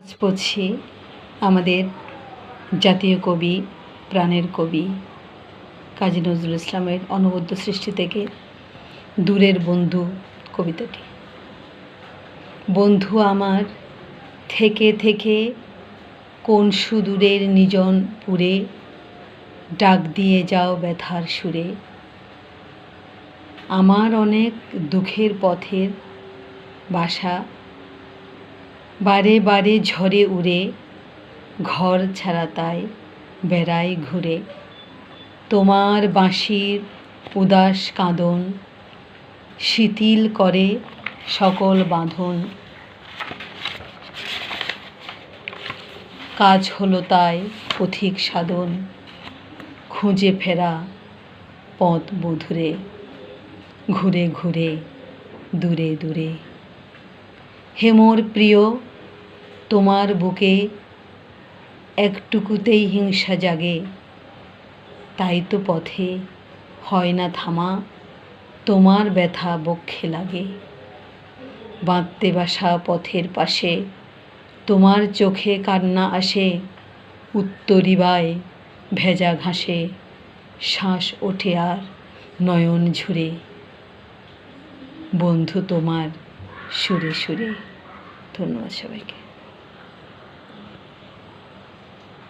আজ পড়ছি আমাদের জাতীয় কবি, প্রাণের কবি কাজী নজরুল ইসলামের অনবদ্য সৃষ্টি থেকে দূরের বন্ধু কবিতাটি। বন্ধু আমার, থেকে থেকে কোন সুদূরের নিজন পুরে, ডাক দিয়ে যাও ব্যথার সুরে। আমার অনেক দুঃখের পথের বাসা বারে বারে ঝড়ে উড়ে, ঘর ছাড়া তাই বেড়াই ঘুরে। তোমার বাঁশির উদাস কাঁদন, শিথিল করে সকল বাঁধন। কাজ হলো তাই পথিক সাধন, খুঁজে ফেরা পথ বধুরে, ঘুরে ঘুরে, দূরে দূরে। হে মোর প্রিয় তোমার বুকে একটুকুতেই হিংসা জাগে। তাই তো পথে হয় না থামা, তোমার ব্যথা বক্ষে লাগে। বাঁধতে বাসা পথের পাশে, তোমার চোখে কান্না আসে উত্তরিবায় ভেজা ঘাসে, শ্বাস ওঠে আর নয়ন ঝুরে। বন্ধু তোমার সুরে সুরে। ধন্যবাদ সবাইকে।